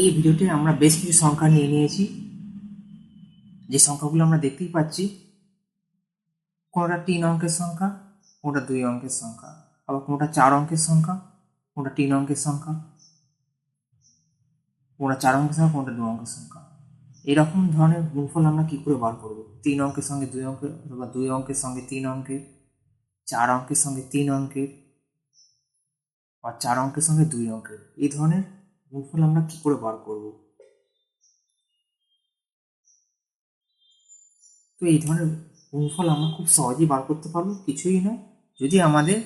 এই ভিডিওতে আমরা বেশ কিছু সংখ্যা নিয়ে নিয়েছি। যে সংখ্যাগুলো আমরা দেখতেই পাচ্ছি, কোনোটা তিন অঙ্কের সংখ্যা, কোনোটা দুই অঙ্কের সংখ্যা, আবার কোনোটা চার অঙ্কের সংখ্যা, কোনোটা তিন অঙ্কের সংখ্যা, কোনোটা চার অঙ্কের সংখ্যা, কোনোটা দু অঙ্কের সংখ্যা। এরকম ধরনের গুণফল আমরা কি করে বার করব? তিন অঙ্কের সঙ্গে দুই অঙ্কের অথবা দুই অঙ্কের সঙ্গে তিন অঙ্কের চার অঙ্কের সঙ্গে তিন অঙ্কের বা চার অঙ্কের সঙ্গে দুই অঙ্কের এই ধরনের গুণফল আমরা কি করে বার করব? তো এই ধরনের গুণফল আমরা খুব সহজেই বার করতে পারব, কিছুই নয়। যদি আমাদের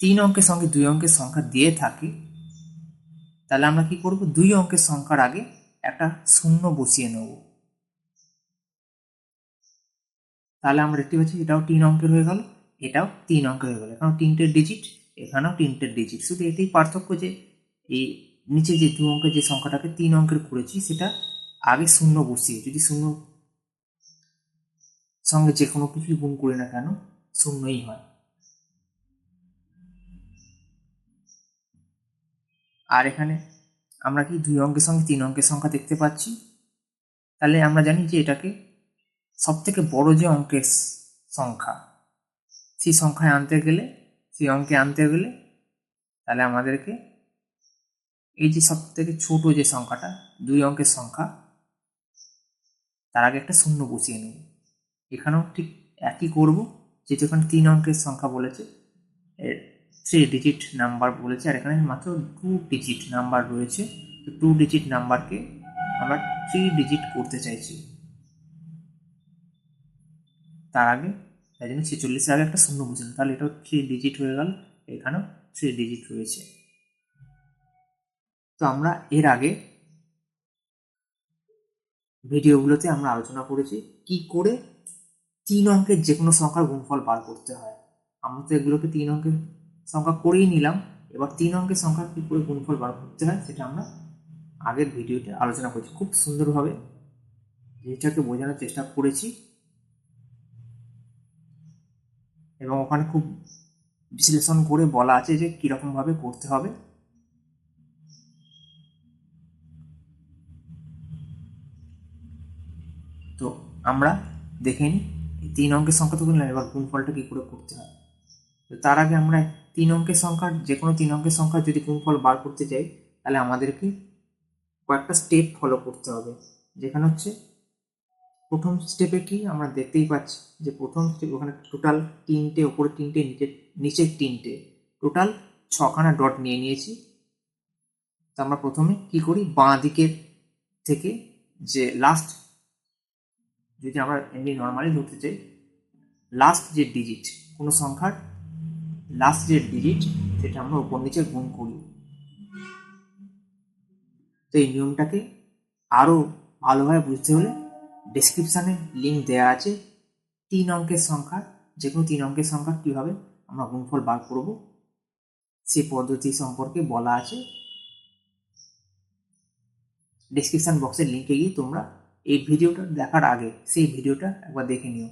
তিন অঙ্কের সঙ্গে দুই অঙ্কের সংখ্যা দিয়ে থাকে, তাহলে আমরা কি করব? দুই অঙ্কের সংখ্যার আগে একটা শূন্য বসিয়ে নেব। তাহলে আমরা দেখতে পাচ্ছি এটাও তিন অঙ্কের হয়ে গেল, এটাও তিন অঙ্কের হয়ে গেল। কারণ তিনটের ডিজিট এখানেও তিনটের ডিজিট শুধু এটাই পার্থক্য যে এই নিচে যে দু অঙ্কের যে সংখ্যাটাকে তিন অঙ্কের করেছি, সেটা আগে শূন্য বসিয়ে, যদি শূন্য সঙ্গে যে কোনো কিছুই গুণ করি না কেন, শূন্যই হয়। আর এখানে আমরা কি দুই অঙ্কের সঙ্গে তিন অঙ্কের সংখ্যা দেখতে পাচ্ছি? তাহলে আমরা জানি যে এটাকে সব থেকে বড় যে অঙ্কের সংখ্যা, সেই সংখ্যায় আনতে গেলে, সেই অঙ্কে আনতে গেলে তাহলে আমাদেরকে এই যে সব থেকে ছোট যে সংখ্যাটা, দুই অঙ্কের সংখ্যা, তার আগে একটা শূন্য বসিয়ে নেব। এখানেও ঠিক একই করব, যেহেতু এখানে তিন অঙ্কের সংখ্যা বলেছে থ্রি ডিজিট নাম্বার বলেছে, আর এখানে মাত্র টু ডিজিট নাম্বার রয়েছে। তো টু ডিজিট নাম্বারকে আমরা থ্রি ডিজিট করতে চাইছি। তার আগে, তাই জন্য ছেচল্লিশের আগে একটা শূন্য বুঝলাম তাহলে এটাও থ্রি ডিজিট হয়ে গেল, এখানেও থ্রি ডিজিট রয়েছে। তো আমরা এর আগে ভিডিওগুলোতে আমরা আলোচনা করেছি কি করে তিন অঙ্কের যে কোনো সংখ্যার গুণফল বার করতে হয়। আমরা তো এগুলোকে তিন অঙ্কের সংখ্যা করেই নিলাম। এবার তিন অঙ্কের সংখ্যা কী করে গুণফল বার করতে হয় সেটা আমরা আগের ভিডিওতে আলোচনা করছি। খুব সুন্দরভাবে জিনিসটাকে বোঝানোর চেষ্টা করেছি। এবং ওখানে খুব বিশ্লেষণ করে বলা আছে যে কীরকমভাবে করতে হবে। আমরা দেখে নিই তিন অঙ্কের সংখ্যা তো বললাম, এবার গুণফলটা কী করে করতে হয়? তো তার আগে আমরা তিন অঙ্কের সংখ্যার যে কোনো তিন অঙ্কের সংখ্যা যদি গুণফল বার করতে চাই তাহলে আমাদেরকে কয়েকটা স্টেপ ফলো করতে হবে। যেখানে হচ্ছে, প্রথম স্টেপে কি আমরা দেখতেই পাচ্ছি যে প্রথম স্টেপ ওখানে টোটাল তিনটে, ওপরে তিনটে, নিচে নিচে তিনটে। টোটাল ছখানা ডট নিয়ে নিয়েছি। তো আমরা প্রথমে কি করি? বাঁ দিকের থেকে যে লাস্ট যদি আমরা এমনি নর্মালি ধরতে চাই লাস্ট যে ডিজিট কোনো সংখ্যার লাস্ট যে ডিজিট সেটা আমরা উপর নিচে গুণ করি। তো এই নিয়মটাকে আরও ভালোভাবে বুঝতে হলে ডেসক্রিপশানে লিঙ্ক দেওয়া আছে। তিন অঙ্কের সংখ্যা যে কোনো তিন অঙ্কের সংখ্যা কীভাবে আমরা গুণফল বার করব সেই পদ্ধতি সম্পর্কে বলা আছে। ডেসক্রিপশান বক্সের লিঙ্কে গিয়ে তোমরা এই ভিডিওটা দেখার আগে সেই ভিডিওটা একবার দেখে নিও।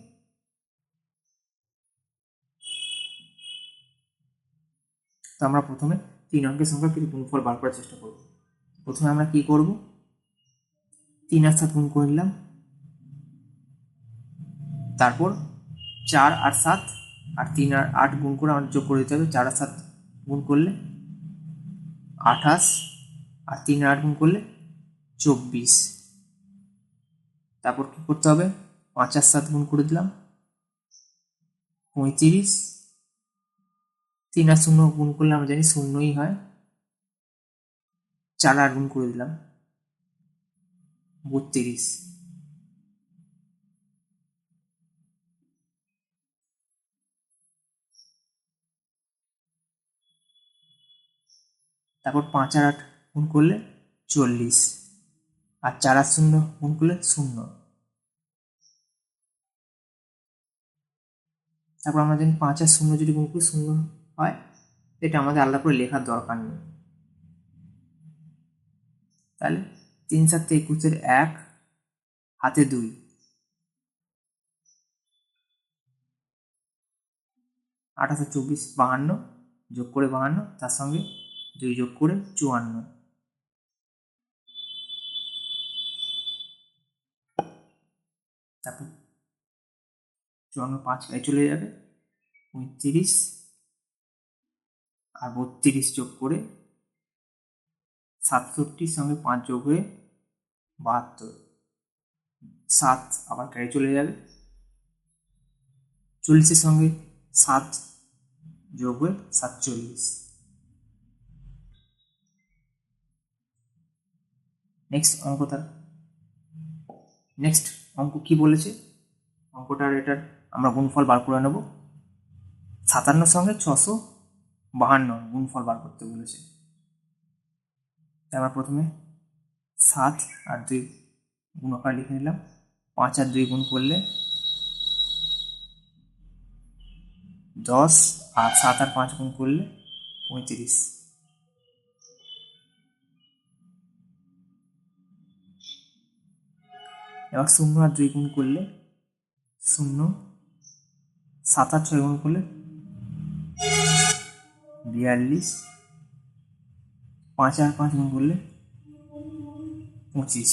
তো আমরা প্রথমে তিন অঙ্কের সংখ্যা কিছু গুণফল বার করার চেষ্টা করব। প্রথমে আমরা কি করব? তিন আর সাত গুণ করে নিলাম। তারপর চার আর সাত আর তিন আর আট গুণ করে আমার যোগ করে দিতে হবে। চার আর সাত গুণ করলে আঠাশ আর তিন আর আট গুণ করলে চব্বিশ। তারপর কি করতে হবে? পাঁচ আর সাত গুণ করে দিলাম। পঁয়ত্রিশ। তিন আর শূন্য গুণ করলে আমরা জানি শূন্যই হয়। চার আর গুণ করে দিলাম। বত্রিশ। তারপর পাঁচ আর আট গুণ করলে চল্লিশ। আর চার আর শূন্য গুণ করলে শূন্য। তারপর আমরা জানি পাঁচ আর শূন্য যদি গুণ শূন্য হয়, এটা আমাদের আলাদা করে লেখার দরকার নেই। তাহলে তিন সাত একুশের এক, হাতে দুই। আঠাশো চব্বিশ বাহান্ন যোগ করে বাহান্ন, তার সঙ্গে দুই যোগ করে চুয়ান্ন। তারপর চুয়ান্ন পাঁচ গায়ে চলে যাবে। পঁয়ত্রিশ আর বত্রিশ যোগ করে সাতষট্টির সঙ্গে পাঁচ যোগ হয়ে বাহাত্তর। সাত আবার গায়ে চলে যাবে। চল্লিশের সঙ্গে সাত যোগ হয়ে সাতচল্লিশ। নেক্সট অঙ্কটা নেক্সট অঙ্ক কি বলেছে? অঙ্কটার এটার আমরা গুণফল বার করে নেব। সাতান্ন সঙ্গে ছশো বাহান্ন গুণফল বার করতে বলেছে। আমরা প্রথমে সাত আর দুই গুণফল লিখে নিলাম। পাঁচ আর দুই গুণ করলে দশ আর সাত আর পাঁচ গুণ করলে পঁয়ত্রিশ। এবার শূন্য আর দুই গুণ করলে শূন্য, সাত আর ছয় গুণ করলে বিয়াল্লিশ, পাঁচ আর পাঁচ গুণ করলে পঁচিশ।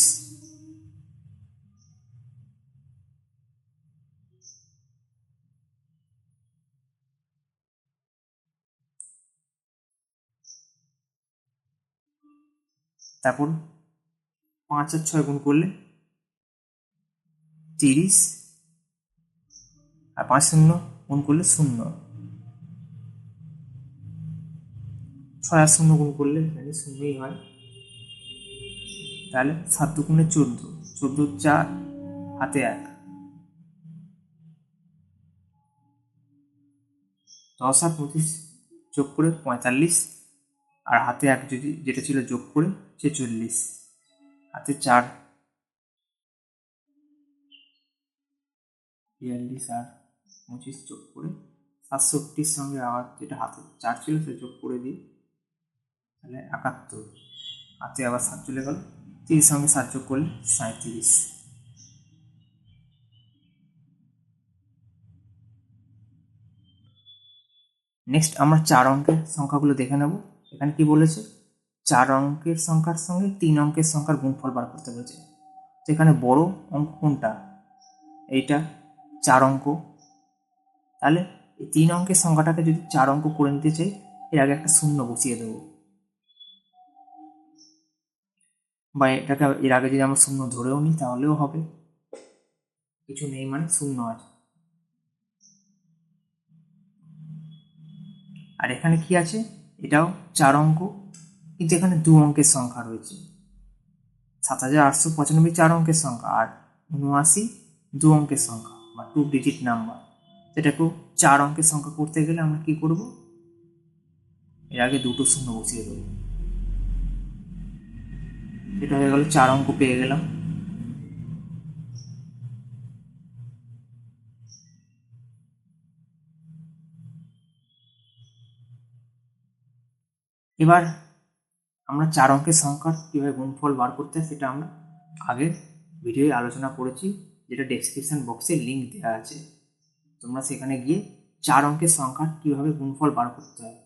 তারপর পাঁচ আর ছয় গুণ করলে তিরিশ আর পাঁচ শূন্য, গুণ করলে শূন্য। ছয় আর শূন্য গুণ করলে এখানে শূন্যই হয়। তাহলে সাত দুগুণে চোদ্দ চোদ্দ চার, হাতে এক। দশ আর পঁচিশ যোগ করে পঁয়তাল্লিশ, আর হাতে এক যদি যেটা ছিল যোগ করে ছেচল্লিশ, হাতে চার বিয়াল্লিশ আর পঁচিশ যোগ করে সাতষট্টির সঙ্গে আবার যেটা হাতে চার ছিল সে যোগ করে দিই। তাহলে একাত্তর। হাতে আবার সাত চলে গেল। তিরিশ সঙ্গে সাত যোগ করলে সাঁত্রিশ নেক্সট আমরা চার অঙ্কের সংখ্যাগুলো দেখে নেব। এখানে কি বলেছে? চার অঙ্কের সংখ্যার সঙ্গে তিন অঙ্কের সংখ্যার গুণফল বার করতে বলেছে। তো এখানে বড় অঙ্ক কোনটা? এইটা চার অঙ্ক। তাহলে এই তিন অঙ্কের সংখ্যাটাকে যদি চার অঙ্ক করে নিতে চাই, এর আগে একটা শূন্য বসিয়ে দেবো। বা এটাকে এর আগে যদি আমরা শূন্য ধরেও নিই, তাহলেও হবে। কিছু নেই মানে শূন্য আছে। আর এখানে কি আছে? এটাও চার অঙ্ক। কিন্তু এখানে দু অঙ্কের সংখ্যা রয়েছে। সাত হাজার আটশো পঁচানব্বই চার অঙ্কের সংখ্যা আর উনআশি দু অঙ্কের সংখ্যা। টু ডিজিট নাম্বার সেটাকেও চার অঙ্কের সংখ্যা করতে গেলে আমরা কি করব? এর আগে দুটো শূন্য বসিয়ে দেবো। এটা হয়ে গেল চার অঙ্ক পেয়ে গেলাম। এবার আমরা চার অঙ্কের সংখ্যার কীভাবে গুণফল বার করতে হয় সেটা আমরা আগের ভিডিওয়ে আলোচনা করেছি। যেটা ডেসক্রিপশন বক্সে লিঙ্ক দেওয়া আছে। তোমরা সেখানে গিয়ে চার অঙ্কের সংখ্যার কীভাবে গুণফল বার করতে হয়।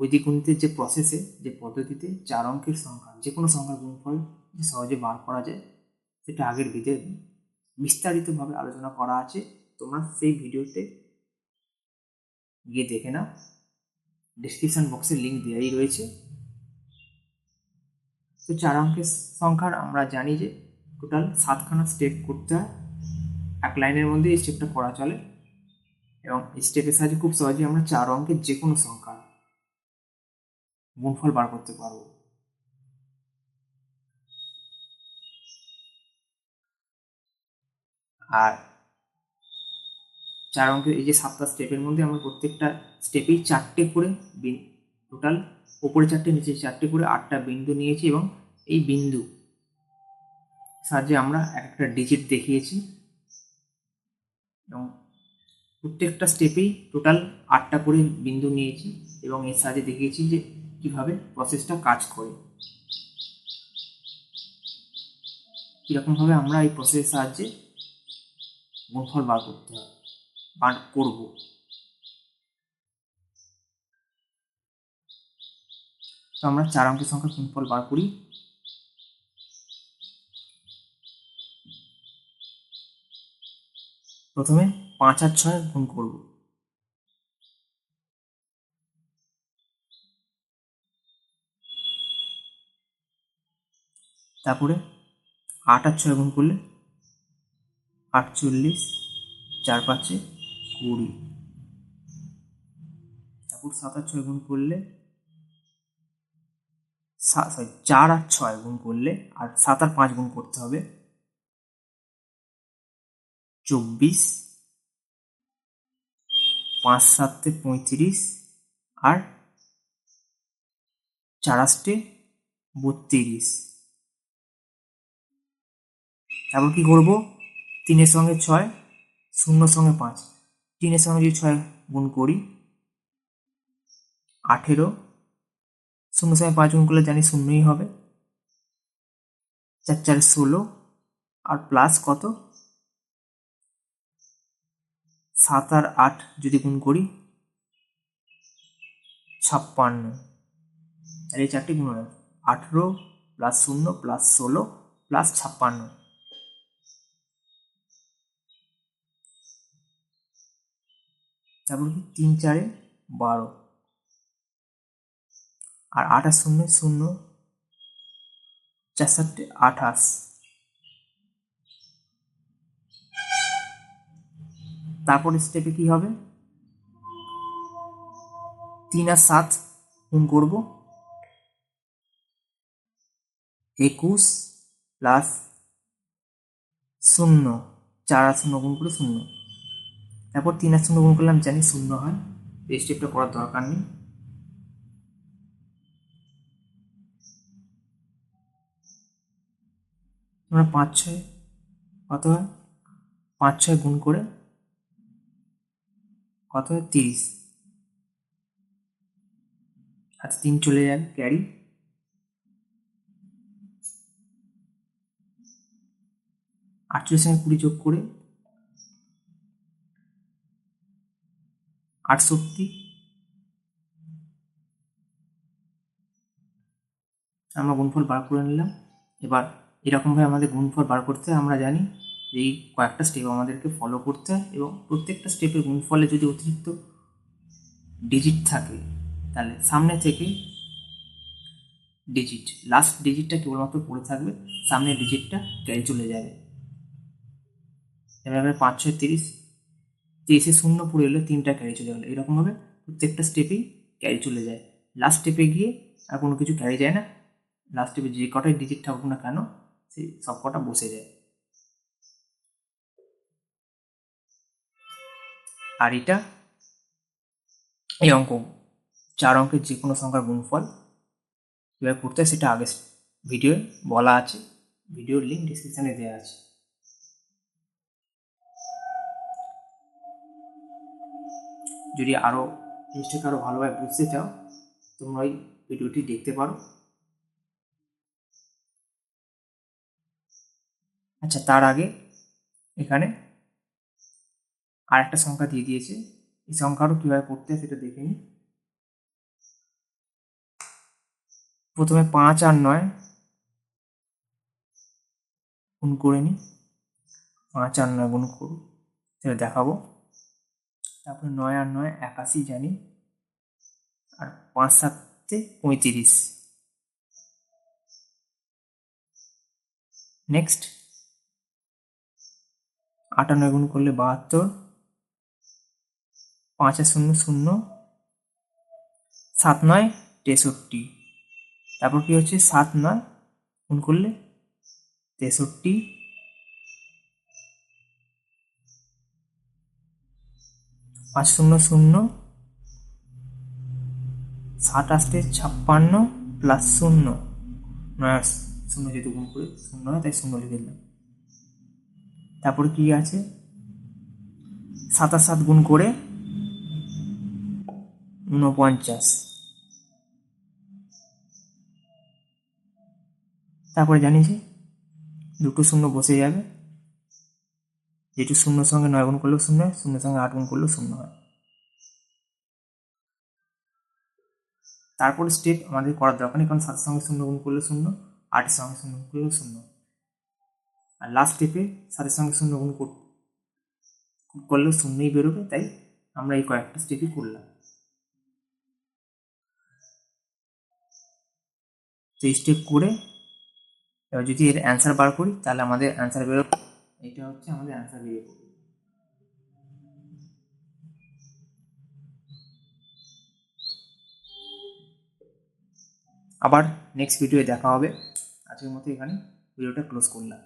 বৈদিক গণিতের যে প্রসেসে যে পদ্ধতিতে চার অঙ্কের সংখ্যা যে কোনো সংখ্যার গুণফল সহজে বার করা যায়, সেটা আগের ভিডিও বিস্তারিতভাবে আলোচনা করা আছে। তোমরা সেই ভিডিওতে গিয়ে দেখে নাও। ডিসক্রিপশন বক্সে লিঙ্ক দেওয়াই রয়েছে। তো চার অঙ্কের সংখ্যার আমরা জানি যে টোটাল সাতখানা স্টেপ করতে এক লাইনের মধ্যে এই স্টেপটা করা চলে। এবং এই স্টেপের সাহায্যে খুব সহজে আমরা চার অঙ্কের যে কোনো সংখ্যা গুণফল বার করতে পারব। আর চার অঙ্কের এই যে সাতটা স্টেপের মধ্যে আমরা প্রত্যেকটা স্টেপেই চারটে করে টোটাল ওপরে চারটে, নিচে চারটে করে আটটা বিন্দু নিয়েছি এবং এই বিন্দু সাহায্যে আমরা এক একটা ডিজিট দেখিয়েছি। এবং প্রত্যেকটা স্টেপেই টোটাল আটটা করে বিন্দু নিয়েছি এবং এর সাহায্যে দেখিয়েছি যে কীভাবে প্রসেসটা কাজ করে। কীরকমভাবে আমরা এই প্রসেসের সাহায্যে গুণফল বার করতে হবে, বার করব। তো আমরা চার অঙ্কের সংখ্যা গুণফল বার করি। প্রথমে পাঁচ আর ছয় গুণ করব। তারপরে আট আর ছয় গুণ করলে আটচল্লিশ, চার পাঁচে কুড়ি। তারপর সাত আর ছয় গুণ করলে সরি চার আর ছয় গুণ করলে আর সাত আর পাঁচ গুণ করতে হবে। চব্বিশ, পাঁচ সাতে পঁয়ত্রিশ আর চার আষ্টে বত্রিশ। তারপর কি করব? তিনের সঙ্গে ছয় শূন্য সঙ্গে পাঁচ। তিনের সঙ্গে যদি ছয় গুণ করি, আঠেরো। শূন্য সঙ্গে পাঁচ গুণ করলে জানি শূন্যই হবে। চার চার ষোলো। আর প্লাস কত? সাত আর আট যদি গুণ করি, ছাপ্পান্ন। আর এই চারটি গুণ আঠেরো প্লাস শূন্য প্লাস ষোলো প্লাস ছাপ্পান্ন। তারপর কি? তিন চারে বারো। আর আঠাশ শূন্য শূন্য, চার আঠাশ। তারপর স্টেপে কি হবে? তিন আর সাত গুণ করব। একুশ প্লাস শূন্য, চার আর শূন্য গুণ করে শূন্য। তারপর তিন আর শূন্য গুণ করলাম জানি শূন্য হয়। এই স্টেপটা করার দরকার নেই। আমরা পাঁচ ছয় কত হয়? পাঁচ ছয় গুণ করে কত? তিরিশ। হাতে তিন চলে যান, ক্যারি। আটচল্লিশ সঙ্গে কুড়ি যোগ করে আটষট্টি। আমরা গুণফল বার করে নিলাম। এবার এরকমভাবে আমাদের গুণফল বার করতে আমরা জানি এই কয়েকটা স্টেপ আমাদেরকে ফলো করতে হয় এবং প্রত্যেকটা স্টেপের গুণফলে যদি অতিরিক্ত ডিজিট থাকে, তাহলে সামনে থেকে ডিজিট লাস্ট ডিজিটটা কেবলমাত্র পড়ে থাকবে সামনের ডিজিটটা ক্যারি চলে যাবে। এবার পাঁচ, ছয়, তিরিশ তিরিশে শূন্য পড়ে এলে তিনটা ক্যারি চলে গেলো। এরকমভাবে প্রত্যেকটা স্টেপেই ক্যারি চলে যায়। লাস্ট স্টেপে গিয়ে আর কোনো কিছু ক্যারি যায় না। লাস্ট স্টেপে যে কটাই ডিজিট থাকুক না কেন সেই সব কটা বসে যায়। আর এটা এই অঙ্ক। চার অঙ্কের যে কোনো সংখ্যার গুণফল কীভাবে করতে হয় সেটা আগে ভিডিওয়ে বলা আছে। ভিডিওর লিঙ্ক ডিসক্রিপশানে দেওয়া আছে। যদি আরও জিনিসটাকে আরও ভালোভাবে বুঝতে চাও, তোমরা ওই ভিডিওটি দেখতে পারো। আচ্ছা তার আগে এখানে আর একটা সংখ্যা দিয়ে দিয়েছে। এই সংখ্যারও কীভাবে হয় সেটা দেখে নিই। প্রথমে পাঁচ আর নয় গুণ করে নিই। পাঁচ আর নয় গুণ করু সেটা দেখাবো। তারপরে নয় আর নয় একাশি জানি, আর পাঁচ সাতে পঁয়ত্রিশ। নেক্সট আটানয় গুণ করলে বাহাত্তর পাঁচ শূন্য শূন্য, সাত নয় তেষট্টি। তারপর কি হচ্ছে? সাত নয়, গুণ করলে তেষট্টি। পাঁচ শূন্য শূন্য, সাত আসতে ছাপ্পান্ন প্লাস শূন্য। নয় শূন্য যেহেতু গুণ করে শূন্য হয়, তাই শূন্য লিখে দিলাম। তারপর কি আছে? সাতাশ সাত গুণ করে ঊনপঞ্চাশ তারপরে জানি যে দুটো শূন্য বসে যাবে। যেটু শূন্য সঙ্গে নয় গুণ করলেও শূন্য হয়, শূন্য সঙ্গে আট গুণ করলেও শূন্য হয়। তারপরে স্টেপ আমাদের করার দরকার নেই, কারণ সাতের সঙ্গে শূন্য গুণ করলে শূন্য আটের সঙ্গে শূন্য গুণ করলেও শূন্য। আর লাস্ট স্টেপে সাতের সঙ্গে শূন্য গুণ করলেও শূন্যই বেরোবে, তাই আমরা এই কয়েকটা স্টেপই করলাম। এই স্টেপ করে এবার যদি এর অ্যান্সার বার করি, তাহলে আমাদের অ্যান্সার বেরোবে এটা হচ্ছে আমাদের অ্যান্সার বেরিয়ে আবার নেক্সট ভিডিওয়ে দেখা হবে। আজকের মতো এখানে ভিডিওটা ক্লোজ করলাম।